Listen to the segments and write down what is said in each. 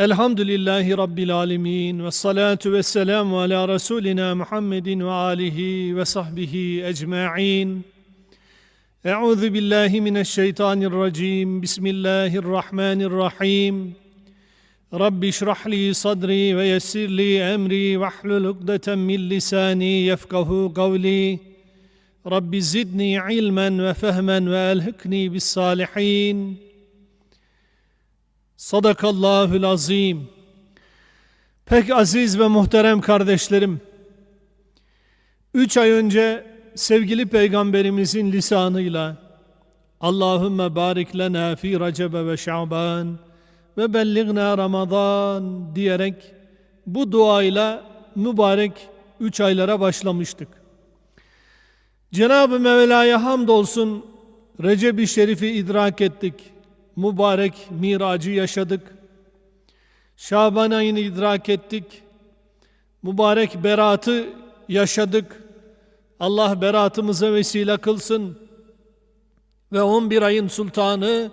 Elhamdülillahi Rabbil Alemin ve salatu ve selamu ala Resulina Muhammedin ve alihi ve sahbihi ecma'in. Euzu billahi mineşşeytanirracim. Bismillahirrahmanirrahim. Rabbi şrah li sadri ve yessir li emri ve hlul ukdeten min lisani yefkahu kavli. Rabbi zidni ilmen ve fehmen ve elhikni bis salihin. Sadakallahül azim. Pek aziz ve muhterem kardeşlerim. Üç ay önce sevgili peygamberimizin lisanıyla Allahümme barik lena fi recebe ve şaban ve belligna ramazan diyerek bu duayla mübarek üç aylara başlamıştık. Cenab-ı Mevla'ya hamdolsun Recep-i Şerif'i idrak ettik mübarek miracı yaşadık. Şaban ayını idrak ettik. Mübarek beratı yaşadık. Allah beratımıza vesile kılsın. Ve 11 ayın sultanı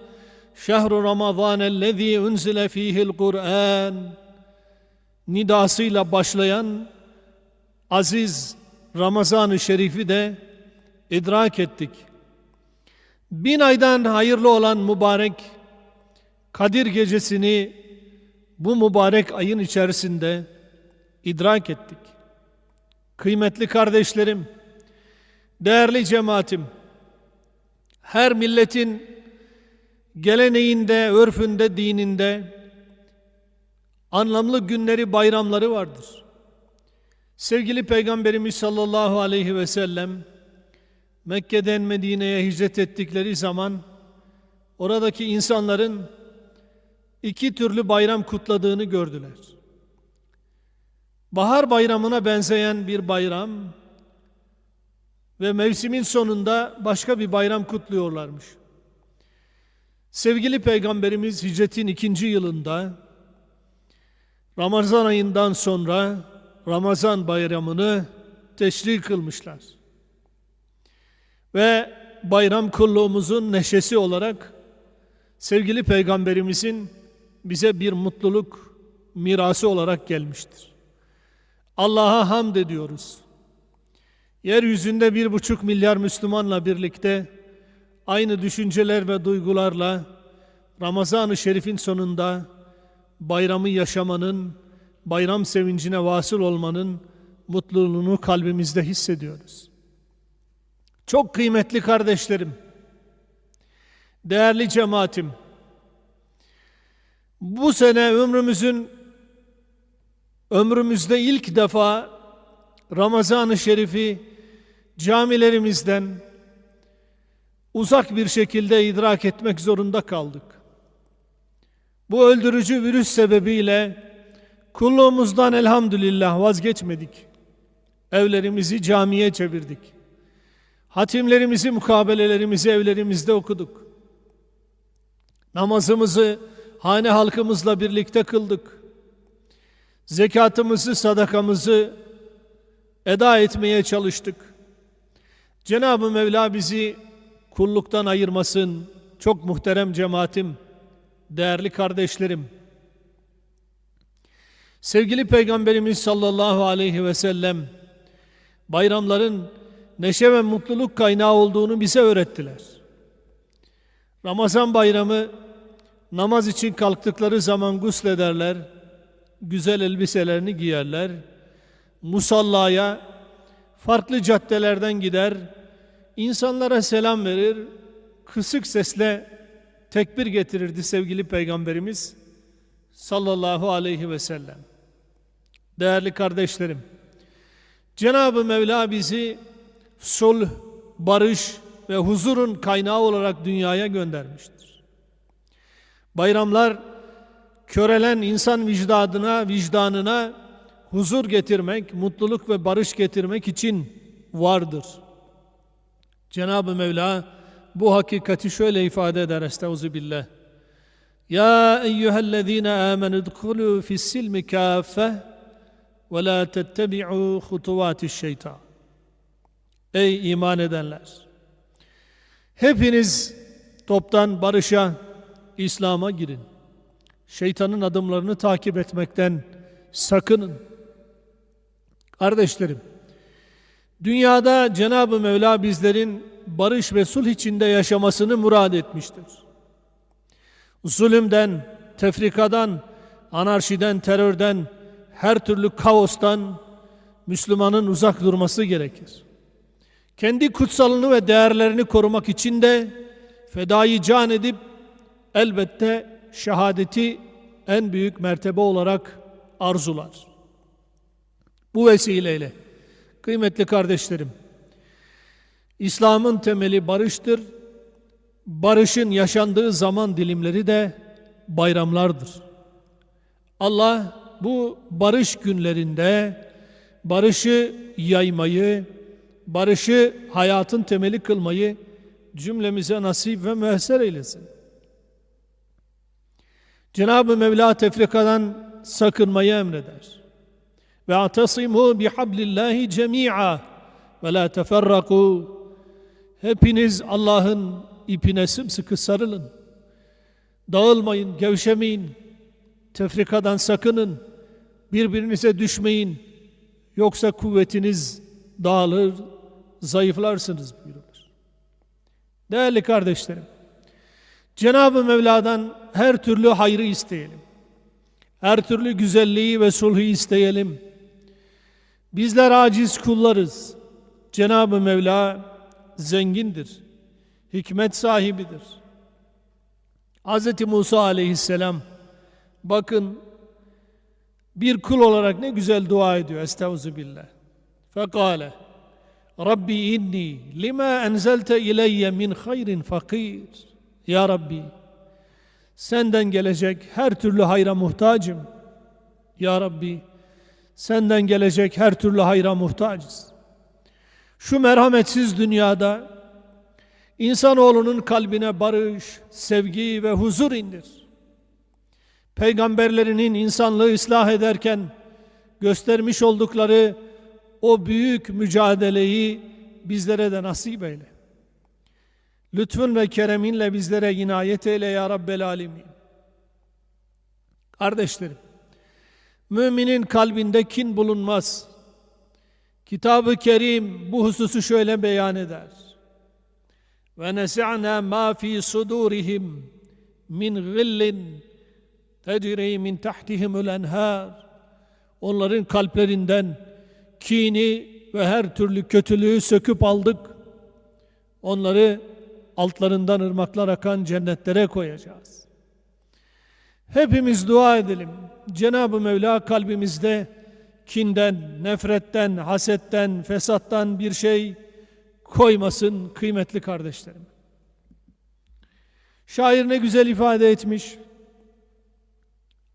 Şehru Ramazan ellezî unzile fîhil Kur'an nidasıyla başlayan aziz Ramazan-ı Şerif'i de idrak ettik. Bin aydan hayırlı olan mübarek Kadir gecesini bu mübarek ayın içerisinde idrak ettik. Kıymetli kardeşlerim, değerli cemaatim, her milletin geleneğinde, örfünde, dininde anlamlı günleri, bayramları vardır. Sevgili Peygamberimiz sallallahu aleyhi ve sellem Mekke'den Medine'ye hicret ettikleri zaman oradaki insanların iki türlü bayram kutladığını gördüler. Bahar bayramına benzeyen bir bayram ve mevsimin sonunda başka bir bayram kutluyorlarmış. Sevgili Peygamberimiz hicretin ikinci yılında Ramazan ayından sonra Ramazan bayramını teşrik kılmışlar. Ve bayram kulluğumuzun neşesi olarak sevgili Peygamberimizin bize bir mutluluk mirası olarak gelmiştir. Allah'a hamd ediyoruz. Yeryüzünde bir buçuk milyar Müslümanla birlikte aynı düşünceler ve duygularla Ramazan-ı Şerif'in sonunda bayramı yaşamanın, bayram sevincine vasıl olmanın mutluluğunu kalbimizde hissediyoruz. Çok kıymetli kardeşlerim, değerli cemaatim, bu sene ömrümüzün ömrümüzde ilk defa Ramazan-ı Şerif'i camilerimizden uzak bir şekilde idrak etmek zorunda kaldık. Bu öldürücü virüs sebebiyle kulluğumuzdan elhamdülillah vazgeçmedik. Evlerimizi camiye çevirdik. Hatimlerimizi, mukabelelerimizi evlerimizde okuduk. Namazımızı hane halkımızla birlikte kıldık. Zekatımızı, sadakamızı eda etmeye çalıştık. Cenab-ı Mevla bizi kulluktan ayırmasın. Çok muhterem cemaatim, değerli kardeşlerim. Sevgili Peygamberimiz sallallahu aleyhi ve sellem bayramların neşe ve mutluluk kaynağı olduğunu bize öğrettiler. Ramazan bayramı namaz için kalktıkları zaman guslederler, güzel elbiselerini giyerler, musallaya farklı caddelerden gider, insanlara selam verir, kısık sesle tekbir getirirdi sevgili Peygamberimiz sallallahu aleyhi ve sellem. Değerli kardeşlerim, Cenab-ı Mevla bizi sulh, barış ve huzurun kaynağı olarak dünyaya göndermiştir. Bayramlar körelen insan vicdanına, vicdanına huzur getirmek, mutluluk ve barış getirmek için vardır. Cenab-ı Mevla bu hakikati şöyle ifade eder Estağfirullah. Ya eyyühellezine amenü dkhulu fissilmi kâfe ve la tettebi'u hutuvatiş şeytan. Ey iman edenler! Hepiniz toptan barışa, İslam'a girin. şeytanın adımlarını takip etmekten sakının. Kardeşlerim, dünyada Cenab-ı Mevla bizlerin barış ve sulh içinde yaşamasını murad etmiştir. Zulümden, tefrikadan, anarşiden, terörden, her türlü kaostan Müslümanın uzak durması gerekir. Kendi kutsalını ve değerlerini korumak için de fedayı can edip elbette şehadeti en büyük mertebe olarak arzular. Bu vesileyle kıymetli kardeşlerim, İslam'ın temeli barıştır. Barışın yaşandığı zaman dilimleri de bayramlardır. Allah bu barış günlerinde barışı yaymayı, barışı hayatın temeli kılmayı cümlemize nasip ve müesser eylesin. Cenab-ı Mevla tefrikadan sakınmayı emreder. Ve atasimu bihablillahi cemi'a ve la teferraku. Hepiniz Allah'ın ipine sımsıkı sarılın. Dağılmayın, gevşemeyin. Tefrikadan sakının. Birbirinize düşmeyin. Yoksa kuvvetiniz dağılır, zayıflarsınız buyurulur. Değerli kardeşlerim, Cenab-ı Mevla'dan her türlü hayrı isteyelim. Her türlü güzelliği ve sulhu isteyelim. Bizler aciz kullarız. Cenab-ı Mevla zengindir. Hikmet sahibidir. Hz. Musa aleyhisselam bakın bir kul olarak ne güzel dua ediyor. Estağfirullah. Fekale Rabbi inni lima enzelte ileyye min hayrin fakir. Ya Rabbi senden gelecek her türlü hayra muhtacım. Ya Rabbi senden gelecek her türlü hayra muhtacız. Şu merhametsiz dünyada insanoğlunun kalbine barış, sevgi ve huzur indir. Peygamberlerinin insanlığı ıslah ederken göstermiş oldukları o büyük mücadeleyi bizlere de nasip eyle. Lütfun ve kereminle bizlere inayet eyle ya Rabbel Alemin. Kardeşlerim, müminin kalbinde kin bulunmaz. Kitab-ı Kerim bu hususu şöyle beyan eder. Ve nes'ana ma fi sudurihim min gillin tecri min tahtihimul enhar. Onların kalplerinden kini ve her türlü kötülüğü söküp aldık. Onları altlarından ırmaklar akan cennetlere koyacağız. Hepimiz dua edelim. Cenab-ı Mevla kalbimizde kinden, nefretten, hasetten, fesattan bir şey koymasın kıymetli kardeşlerim. Şair ne güzel ifade etmiş.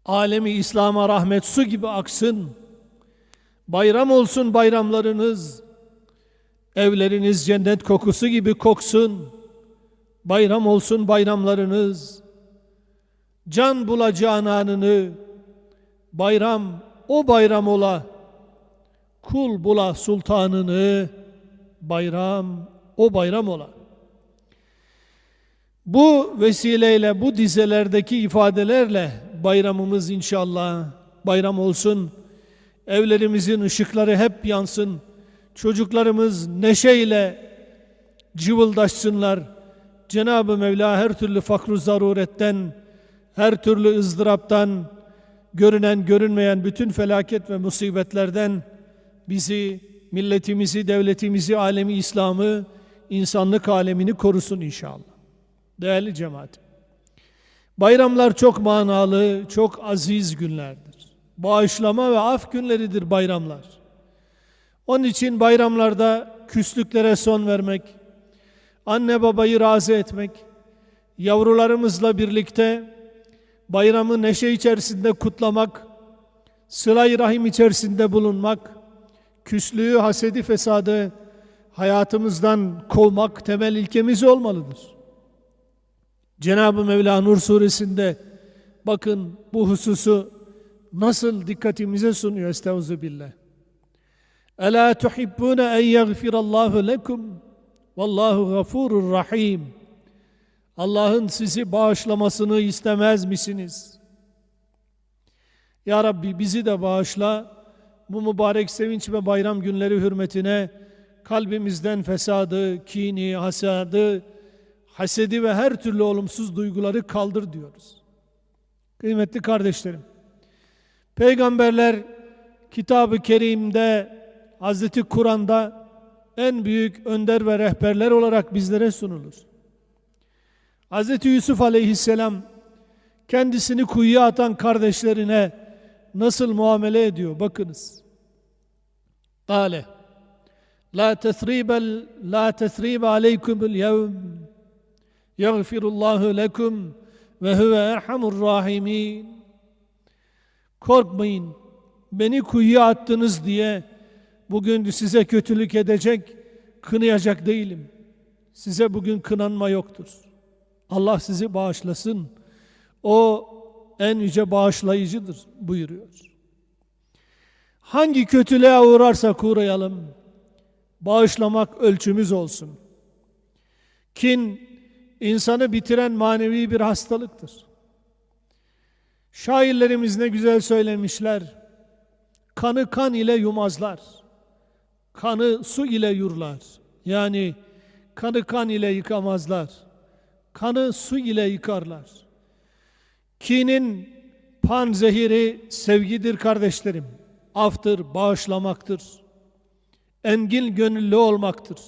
Alemi İslam'a rahmet su gibi aksın. Bayram olsun bayramlarınız. Evleriniz cennet kokusu gibi koksun. Bayram olsun bayramlarınız. Can bulacağın anını bayram o bayram ola. Kul bula sultanını bayram o bayram ola. Bu vesileyle bu dizelerdeki ifadelerle bayramımız inşallah bayram olsun. Evlerimizin ışıkları hep yansın. Çocuklarımız neşeyle cıvıldaşsınlar. Cenab-ı Mevla her türlü fakru zaruretten, her türlü ızdıraptan, görünen görünmeyen bütün felaket ve musibetlerden bizi, milletimizi, devletimizi, alemi İslam'ı, insanlık alemini korusun inşallah. Değerli cemaat. Bayramlar çok manalı, çok aziz günlerdir. Bağışlama ve af günleridir bayramlar. Onun için bayramlarda küslüklere son vermek, anne babayı razı etmek, yavrularımızla birlikte bayramı neşe içerisinde kutlamak, sıla rahim içerisinde bulunmak, küslüğü, hasedi, fesadı hayatımızdan kovmak temel ilkemiz olmalıdır. Cenab-ı Mevla Nur suresinde bakın bu hususu nasıl dikkatimize sunuyor estağfirullah. Ela tuhibbune en yagfirallahu lekum vallahu gafurur rahim. Allah'ın sizi bağışlamasını istemez misiniz? Ya Rabbi bizi de bağışla. Bu mübarek sevinç ve bayram günleri hürmetine kalbimizden fesadı, kini, hasadı, hasedi ve her türlü olumsuz duyguları kaldır diyoruz. Kıymetli kardeşlerim, peygamberler kitabı kerimde, Hazreti Kur'an'da en büyük önder ve rehberler olarak bizlere sunulur. Hazreti Yusuf aleyhisselam kendisini kuyuya atan kardeşlerine nasıl muamele ediyor bakınız. Kale La tesribe la tesribe aleykumul yevm Yagfirullahu lekum ve huve erhamur rahimin. Korkmayın. Beni kuyuya attınız diye bugün size kötülük edecek, kınayacak değilim. Size bugün kınanma yoktur. Allah sizi bağışlasın. O en yüce bağışlayıcıdır buyuruyor. Hangi kötülüğe uğrarsak uğrayalım, bağışlamak ölçümüz olsun. Kin, insanı bitiren manevi bir hastalıktır. Şairlerimiz ne güzel söylemişler. Kanı kan ile yumazlar. Kanı su ile yurlar. Yani kanı kan ile yıkamazlar. Kanı su ile yıkarlar. Kinin pan zehiri sevgidir kardeşlerim. Aftır, bağışlamaktır. Engin gönüllü olmaktır.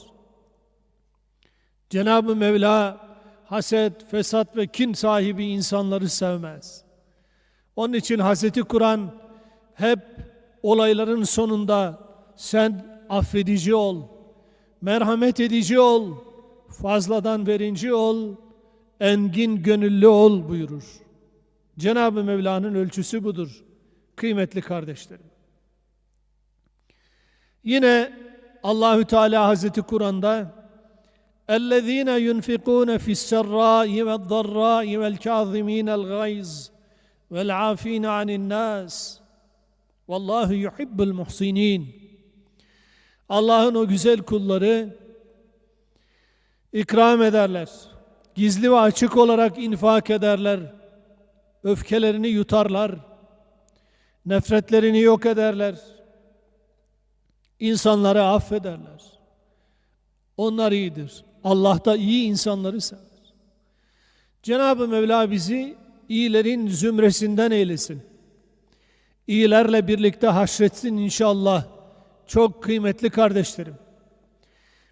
Cenab-ı Mevla haset, fesat ve kin sahibi insanları sevmez. Onun için Hazreti Kur'an hep olayların sonunda sen affedici ol, merhamet edici ol, fazladan verinci ol, engin gönüllü ol buyurur. Cenab-ı Mevla'nın ölçüsü budur kıymetli kardeşlerim. Yine Allahü Teala Hazreti Kur'an'da اَلَّذ۪ينَ يُنْفِقُونَ فِي السَّرَّاءِ وَالضَّرَّاءِ وَالْكَاظِم۪ينَ الْغَيْزِ وَالْعَاف۪ينَ عَنِ النَّاسِ وَاللّٰهُ يُحِبُّ الْمُحْسِن۪ينَ Allah'ın o güzel kulları ikram ederler. Gizli ve açık olarak infak ederler. Öfkelerini yutarlar. Nefretlerini yok ederler. İnsanları affederler. Onlar iyidir. Allah da iyi insanları sever. Cenab-ı Mevla bizi iyilerin zümresinden eylesin. İyilerle birlikte haşretsin inşallah. Çok kıymetli kardeşlerim.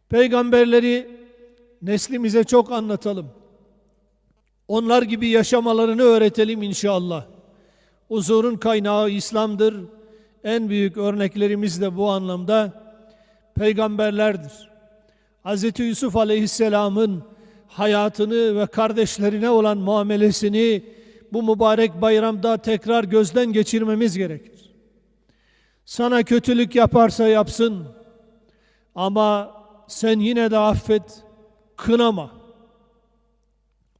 Peygamberleri neslimize çok anlatalım. Onlar gibi yaşamalarını öğretelim inşallah. Huzurun kaynağı İslam'dır. En büyük örneklerimiz de bu anlamda peygamberlerdir. Hz. Yusuf Aleyhisselam'ın hayatını ve kardeşlerine olan muamelesini bu mübarek bayramda tekrar gözden geçirmemiz gerekir. Sana kötülük yaparsa yapsın ama sen yine de affet, kınama.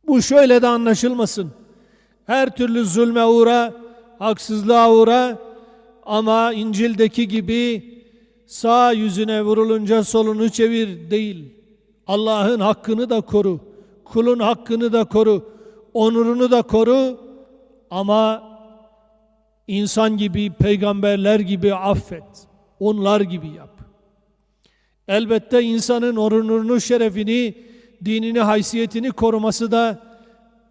Bu şöyle de anlaşılmasın. Her türlü zulme uğra, haksızlığa uğra ama İncil'deki gibi sağ yüzüne vurulunca solunu çevir değil. Allah'ın hakkını da koru. Kulun hakkını da koru. Onurunu da koru. Ama insan gibi, peygamberler gibi affet. Onlar gibi yap. Elbette insanın onurunu, şerefini, dinini, haysiyetini koruması da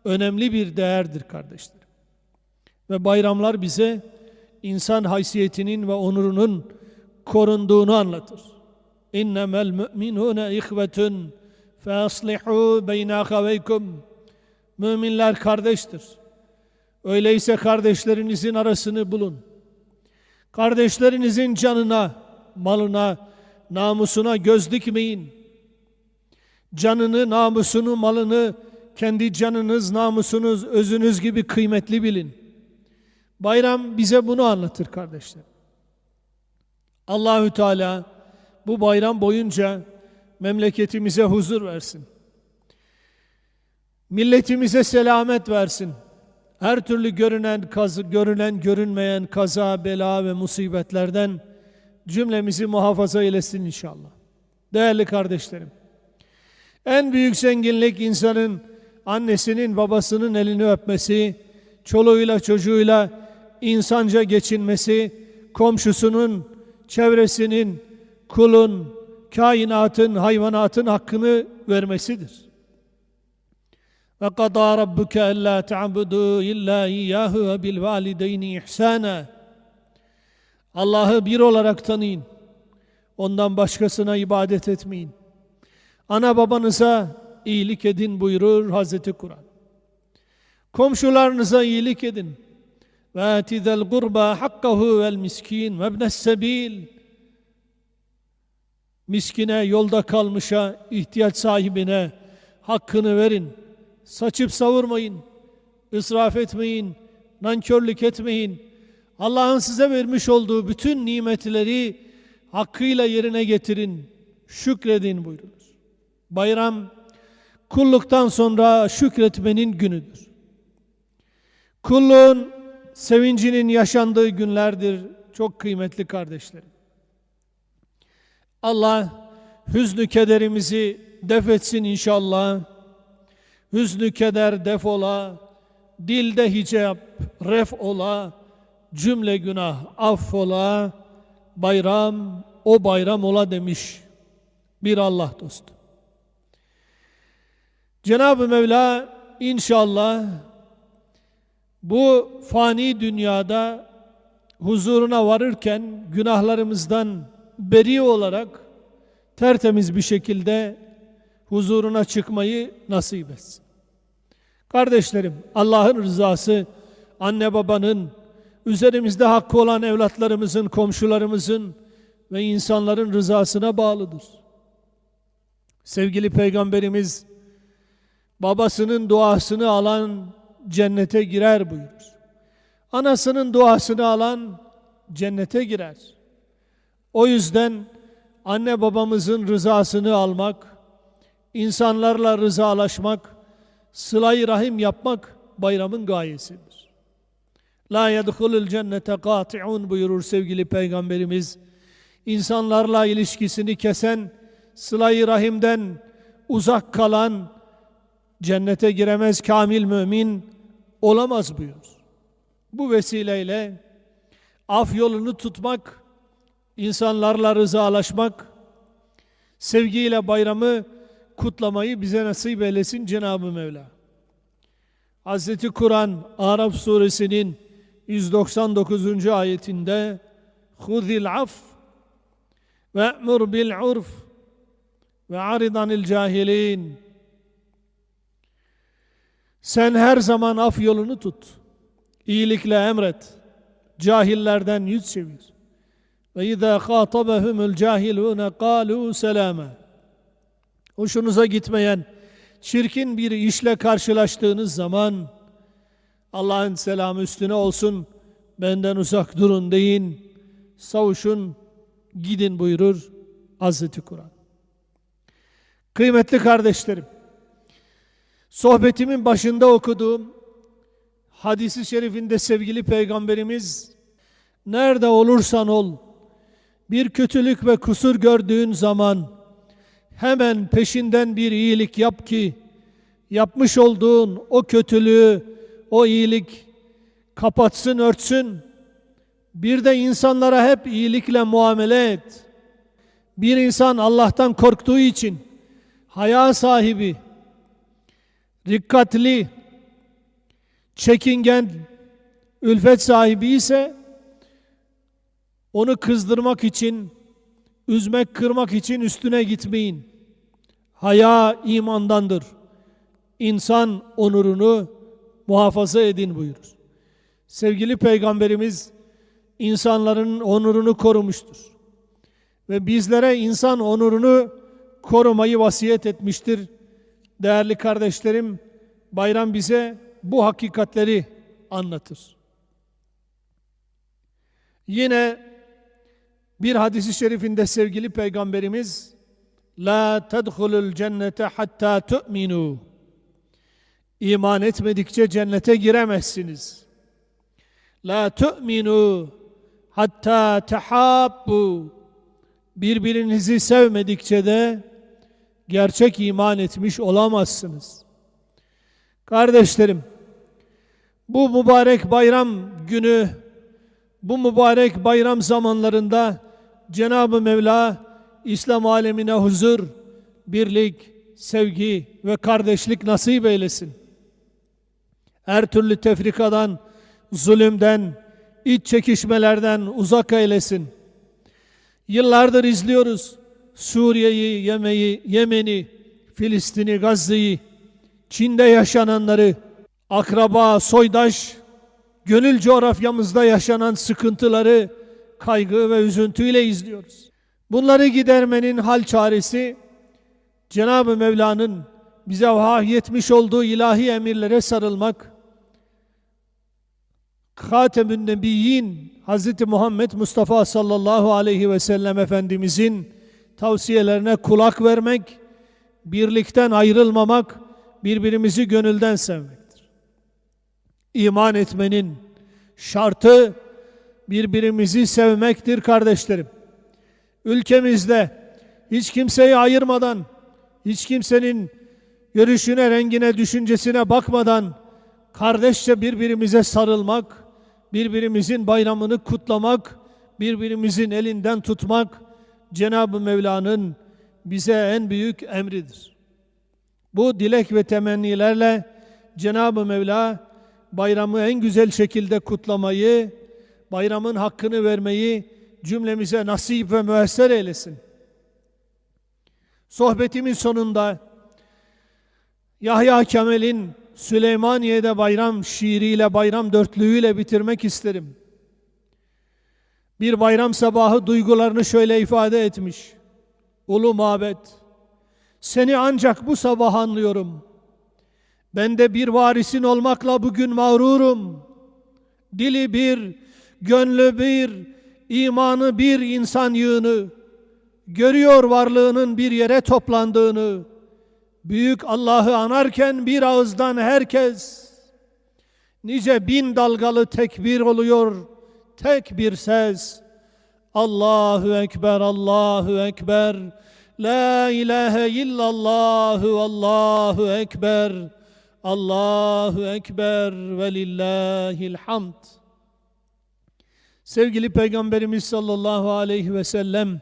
önemli bir değerdir kardeşlerim. Ve bayramlar bize insan haysiyetinin ve onurunun korunduğunu anlatır. İnnemel müminune ihvetun fe aslihu beyne ahaveykum. Müminler kardeştir. Öyleyse kardeşlerinizin arasını bulun. Kardeşlerinizin canına, malına, namusuna göz dikmeyin. Canını, namusunu, malını kendi canınız, namusunuz, özünüz gibi kıymetli bilin. Bayram bize bunu anlatır kardeşler. Allahü Teala bu bayram boyunca memleketimize huzur versin. Milletimize selamet versin. Her türlü görünen, kazı, görünen, görünmeyen kaza, bela ve musibetlerden cümlemizi muhafaza eylesin inşallah. Değerli kardeşlerim, en büyük zenginlik insanın annesinin babasının elini öpmesi, çoluğuyla çocuğuyla insanca geçinmesi, komşusunun, çevresinin, kulun, kainatın, hayvanatın hakkını vermesidir. Alla ta'budu illa iyyahu ve bil valideyni ihsana. Allah'ı bir olarak tanıyın. Ondan başkasına ibadet etmeyin. Ana babanıza iyilik edin buyurur Hazreti Kur'an. Komşularınıza iyilik edin. Ve atizel gurba hakkahu vel miskin ve ibnes sebil. Miskine, yolda kalmışa, ihtiyaç sahibine hakkını verin. Saçıp savurmayın. israf etmeyin. Nankörlük etmeyin. Allah'ın size vermiş olduğu bütün nimetleri hakkıyla yerine getirin. Şükredin buyurulur. Bayram kulluktan sonra şükretmenin günüdür. Kulluğun sevincinin yaşandığı günlerdir çok kıymetli kardeşlerim. Allah hüznü kederimizi def etsin inşallah. Hüznü keder defola, dilde hicap ref ola, cümle günah affola, bayram o bayram ola demiş bir Allah dostu. Cenab-ı Mevla inşallah bu fani dünyada huzuruna varırken günahlarımızdan beri olarak tertemiz bir şekilde huzuruna çıkmayı nasip etsin. Kardeşlerim, Allah'ın rızası anne babanın, üzerimizde hakkı olan evlatlarımızın, komşularımızın ve insanların rızasına bağlıdır. Sevgili Peygamberimiz babasının duasını alan cennete girer buyurur. Anasının duasını alan cennete girer. O yüzden anne babamızın rızasını almak, insanlarla rızalaşmak, sıla rahim yapmak bayramın gayesidir. La yedhulul cennete kati'un buyurur sevgili peygamberimiz. İnsanlarla ilişkisini kesen, sıla rahimden uzak kalan cennete giremez kamil mümin olamaz buyurur. Bu vesileyle af yolunu tutmak, insanlarla rızalaşmak, sevgiyle bayramı kutlamayı bize nasip eylesin Cenab-ı Mevla. Hazreti Kur'an Araf suresinin 199. ayetinde Huzil af ve e'mur bil urf ve aridanil cahilin sen her zaman af yolunu tut. İyilikle emret. Cahillerden yüz çevir. Ve izâ khâtabehumul cahilûne kâlû selâme. Hoşunuza gitmeyen çirkin bir işle karşılaştığınız zaman Allah'ın selamı üstüne olsun. Benden uzak durun deyin. Savuşun gidin buyurur Hazreti Kur'an. Kıymetli kardeşlerim, sohbetimin başında okuduğum hadisi şerifinde sevgili peygamberimiz nerede olursan ol bir kötülük ve kusur gördüğün zaman hemen peşinden bir iyilik yap ki yapmış olduğun o kötülüğü o iyilik kapatsın örtsün. Bir de insanlara hep iyilikle muamele et. Bir insan Allah'tan korktuğu için haya sahibi dikkatli, çekingen, ülfet sahibi ise onu kızdırmak için, üzmek, kırmak için üstüne gitmeyin. Haya imandandır. İnsan onurunu muhafaza edin buyurur. Sevgili Peygamberimiz insanların onurunu korumuştur. Ve bizlere insan onurunu korumayı vasiyet etmiştir. Değerli kardeşlerim, bayram bize bu hakikatleri anlatır. Yine bir hadisi şerifinde sevgili peygamberimiz La tedhulul cennete hatta tu'minu İman etmedikçe cennete giremezsiniz. La tu'minu hatta tehabbu Birbirinizi sevmedikçe de gerçek iman etmiş olamazsınız. Kardeşlerim, bu mübarek bayram günü Bu mübarek bayram zamanlarında Cenab-ı Mevla İslam alemine huzur, birlik, sevgi ve kardeşlik nasip eylesin. Her türlü tefrikadan, zulümden, iç çekişmelerden uzak eylesin. Yıllardır izliyoruz Suriye'yi, Yemen'i, Yemen'i, Filistin'i, Gazze'yi, Çin'de yaşananları, akraba, soydaş, gönül coğrafyamızda yaşanan sıkıntıları kaygı ve üzüntüyle izliyoruz. Bunları gidermenin hal çaresi Cenab-ı Mevla'nın bize vahyetmiş olduğu ilahi emirlere sarılmak, Hatemün Nebiyyin Hz. Muhammed Mustafa sallallahu aleyhi ve sellem Efendimizin tavsiyelerine kulak vermek, birlikten ayrılmamak, birbirimizi gönülden sevmektir. İman etmenin şartı birbirimizi sevmektir kardeşlerim. Ülkemizde hiç kimseyi ayırmadan, hiç kimsenin görüşüne, rengine, düşüncesine bakmadan kardeşçe birbirimize sarılmak, birbirimizin bayramını kutlamak, birbirimizin elinden tutmak Cenab-ı Mevla'nın bize en büyük emridir. Bu dilek ve temennilerle Cenab-ı Mevla bayramı en güzel şekilde kutlamayı, bayramın hakkını vermeyi cümlemize nasip ve müesser eylesin. Sohbetimin sonunda Yahya Kemal'in Süleymaniye'de bayram şiiriyle, bayram dörtlüğüyle bitirmek isterim. Bir bayram sabahı duygularını şöyle ifade etmiş. Ulu mabet, seni ancak bu sabah anlıyorum. Ben de bir varisin olmakla bugün mağrurum. Dili bir, gönlü bir, imanı bir insan yığını, görüyor varlığının bir yere toplandığını, büyük Allah'ı anarken bir ağızdan herkes, nice bin dalgalı tekbir oluyor, tek bir ses, Allahu Ekber, Allahu Ekber, La ilahe illallahu, Allahu Ekber, Allahu Ekber ve lillahil hamd. Sevgili Peygamberimiz sallallahu aleyhi ve sellem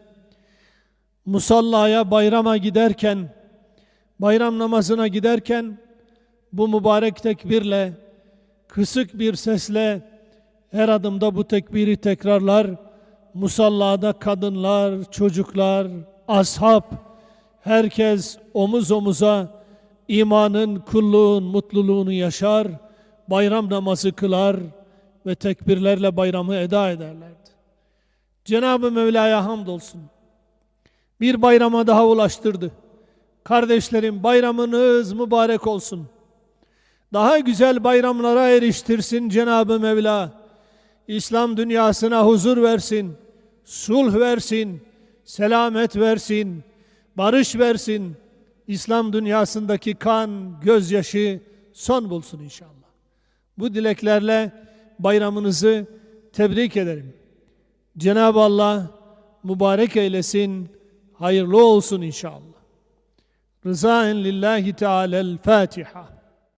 musallaya bayrama giderken bayram namazına giderken bu mübarek tekbirle kısık bir sesle her adımda bu tekbiri tekrarlar. Musallada kadınlar, çocuklar, ashab herkes omuz omuza imanın, kulluğun, mutluluğunu yaşar, bayram namazı kılar ve tekbirlerle bayramı eda ederlerdi. Cenab-ı Mevla'ya hamdolsun. Bir bayrama daha ulaştırdı. Kardeşlerim bayramınız mübarek olsun. Daha güzel bayramlara eriştirsin Cenab-ı Mevla. İslam dünyasına huzur versin, sulh versin, selamet versin, barış versin. İslam dünyasındaki kan, gözyaşı son bulsun inşallah. Bu dileklerle bayramınızı tebrik ederim. Cenab-ı Allah mübarek eylesin, hayırlı olsun inşallah. Rızaen lillahi teala'l Fatiha.